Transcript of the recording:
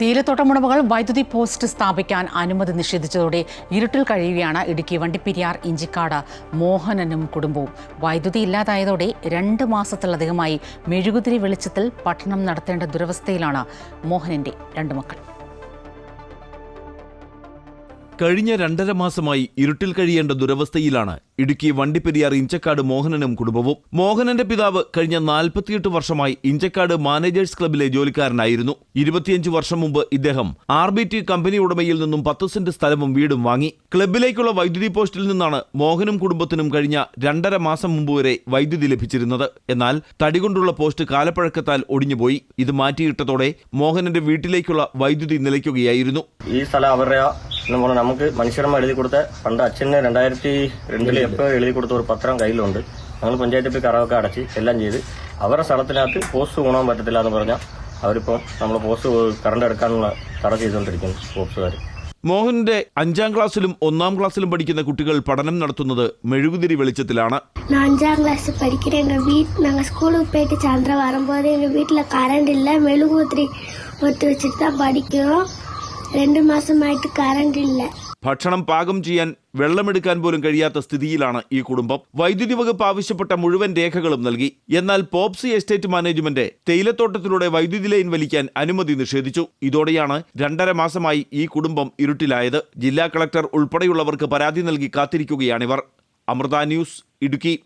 തേയിലത്തോട്ടമുടമകൾ വൈദ്യുതി പോസ്റ്റ് സ്ഥാപിക്കാൻ അനുമതി നിഷേധിച്ചതോടെ ഇരുട്ടിൽ കഴിയുകയാണ് ഇടുക്കി വണ്ടിപ്പെരിയാർ ഇഞ്ചിക്കാട് മോഹനനും കുടുംബവും. വൈദ്യുതി ഇല്ലാതായതോടെ രണ്ട് മാസത്തിലധികമായി മെഴുകുതിരി വെളിച്ചത്തിൽ പഠനം നടത്തേണ്ട ദുരവസ്ഥയിലാണ് മോഹനന്റെ രണ്ട് മക്കൾ. കഴിഞ്ഞ രണ്ടര മാസമായി ഇരുട്ടിൽ കഴിയേണ്ട ദുരവസ്ഥയിലാണ് ഇടുക്കി വണ്ടിപ്പെരിയാർ ഇഞ്ചക്കാട് മോഹനനും കുടുംബവും. മോഹനന്റെ പിതാവ് കഴിഞ്ഞ നാൽപ്പത്തിയെട്ട് വർഷമായി ഇഞ്ചക്കാട് മാനേജേഴ്സ് ക്ലബിലെ ജോലിക്കാരനായിരുന്നു. ഇരുപത്തിയഞ്ച് വർഷം മുമ്പ് ഇദ്ദേഹം ആർ ബി ടി കമ്പനി ഉടമയിൽ നിന്നും പത്ത് സെന്റ് സ്ഥലവും വീടും വാങ്ങി. ക്ലബിലേക്കുള്ള വൈദ്യുതി പോസ്റ്റിൽ നിന്നാണ് മോഹനും കുടുംബത്തിനും കഴിഞ്ഞ രണ്ടര മാസം മുമ്പ് വരെ വൈദ്യുതി ലഭിച്ചിരുന്നത്. എന്നാൽ തടികൊണ്ടുള്ള പോസ്റ്റ് കാലപ്പഴക്കത്താൽ ഒടിഞ്ഞുപോയി. ഇത് മാറ്റിയിട്ടതോടെ മോഹനന്റെ വീട്ടിലേക്കുള്ള വൈദ്യുതി നിലയ്ക്കുകയായിരുന്നു. ഈ സ്ഥലം അവരുടെ എന്ന് പറഞ്ഞാൽ നമുക്ക് മനുഷ്യർമ്മ എഴുതി കൊടുത്ത പണ്ട് അച്ഛന് രണ്ടായിരത്തി രണ്ടിൽ എപ്പോൾ എഴുതി കൊടുത്ത ഒരു പത്രം കയ്യിലുണ്ട് ഞങ്ങൾ പഞ്ചായത്തിൽ പോയി കറവൊക്കെ അടച്ച് എല്ലാം ചെയ്ത് അവരുടെ സ്ഥലത്തിനകത്ത് പോസ്റ്റ് കൊണ്ടുപോകാൻ പറ്റത്തില്ല എന്ന് പറഞ്ഞാൽ അവരിപ്പം നമ്മൾ പോസ്റ്റ് കറണ്ട് എടുക്കാനുള്ള തട ചെയ്തുകൊണ്ടിരിക്കുന്നു പോസ്റ്റുകാർ മോഹനന്റെ അഞ്ചാം ക്ലാസ്സിലും ഒന്നാം ക്ലാസ്സിലും പഠിക്കുന്ന കുട്ടികൾ പഠനം നടത്തുന്നത് മെഴുകുതിരി വെളിച്ചത്തിലാണ് நான் அஞ்சாம் கிளாஸ் படிக்கிறேன் எங்கள் வீட் நாங்கள் ஸ்கூலுக்கு போயிட்டு சாயந்தரம் வரும்போது எங்கள் வீட்டில் கரண்ட் இல்லை மெழுகுத்திரி ஒத்து வச்சுட்டு தான் படிக்கிறோம் രണ്ടു മാസമായിട്ട് കറണ്ട് ഇല്ല. ഭക്ഷണം പാകം ചെയ്യാൻ വെള്ളമെടുക്കാൻ പോലും കഴിയാത്ത സ്ഥിതിയിലാണ് ഈ കുടുംബം. വൈദ്യുതി വകുപ്പ് ആവശ്യപ്പെട്ട മുഴുവൻ രേഖകളും നൽകി. എന്നാൽ പോപ്സി എസ്റ്റേറ്റ് മാനേജ്മെന്റ് തേയിലത്തോട്ടത്തിലൂടെ വൈദ്യുതി ലൈൻ വലിക്കാൻ അനുമതി നിഷേധിച്ചു. ഇതോടെയാണ് രണ്ടര മാസമായി ഈ കുടുംബം ഇരുട്ടിലായത്. ജില്ലാ കളക്ടർ ഉൾപ്പെടെയുള്ളവർക്ക് പരാതി നൽകി കാത്തിരിക്കുകയാണിവർ. അമൃത ന്യൂസ് ഇടുക്കി.